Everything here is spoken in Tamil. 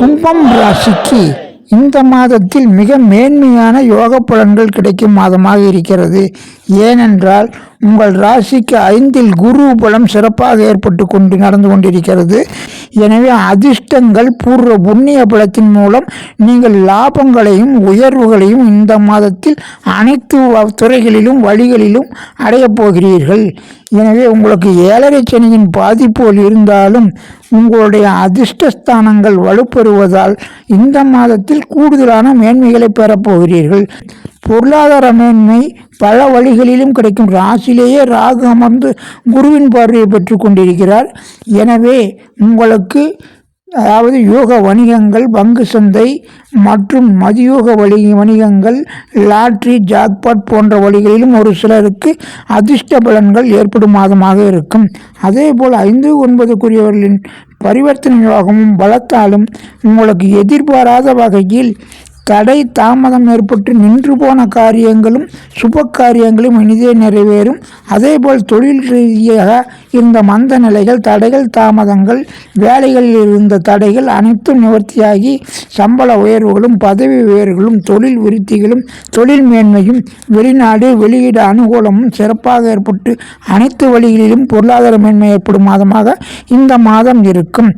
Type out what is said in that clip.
கும்பம் ராசிக்கு இந்த மாதத்தில் மிக மேன்மையான யோக பலன்கள் கிடைக்கும் மாதமாக இருக்கிறது. ஏனென்றால் உங்கள் ராசிக்கு ஐந்தில் குரு பலம் சிறப்பாக ஏற்பட்டு கொண்டு நடந்து கொண்டிருக்கிறது. எனவே அதிர்ஷ்டங்கள் பூர்வ புண்ணிய பலத்தின் மூலம் நீங்கள் லாபங்களையும் உயர்வுகளையும் இந்த மாதத்தில் அனைத்து வ- துறைகளிலும் வழிகளிலும் அடையப் போகிறீர்கள். எனவே உங்களுக்கு ஏழரை சனியின் பாதிப்புகள் இருந்தாலும் உங்களுடைய அதிர்ஷ்டஸ்தானங்கள் வலுப்பெறுவதால் இந்த மாதத்தில் கூடுதலான மேன்மைகளை பெறப்போகிறீர்கள் பொருளாதார மேன்மை பல வழிகளிலும் கிடைக்கும். ராசியிலேயே ராகு அமர்ந்து குருவின் பார்வையை பெற்று கொண்டிருக்கிறார். எனவே உங்களுக்கு அதாவது யோக வணிகங்கள் பங்கு சந்தை மற்றும் மதியோக வழி வணிகங்கள் லாட்ரி ஜாக்பாட் போன்ற வழிகளிலும் ஒரு சிலருக்கு அதிர்ஷ்ட பலன்கள் ஏற்படும் மாதமாக இருக்கும். அதே போல் ஐந்து ஒன்பதுக்குரியவர்களின் பரிவர்த்தனை யோகமும் பலத்தாலும் உங்களுக்கு எதிர்பாராத வகையில் தடை தாமதம் ஏற்பட்டு நின்று போன காரியங்களும் சுப காரியங்களும் இனிதே நிறைவேறும். அதேபோல் தொழில் ரீதியாக இருந்த மந்த நிலைகள் தடைகள் தாமதங்கள் வேலைகளில் இருந்த தடைகள் அனைத்தும் நிவர்த்தியாகி சம்பள உயர்வுகளும் பதவி உயர்வுகளும் தொழில் விருத்திகளும் தொழில் மேன்மையும் வெளிநாடு வெளியீடு அனுகூலமும் சிறப்பாக ஏற்பட்டு அனைத்து வழிகளிலும் பொருளாதார மேன்மை ஏற்படும் மாதமாக இந்த மாதம் இருக்கும்.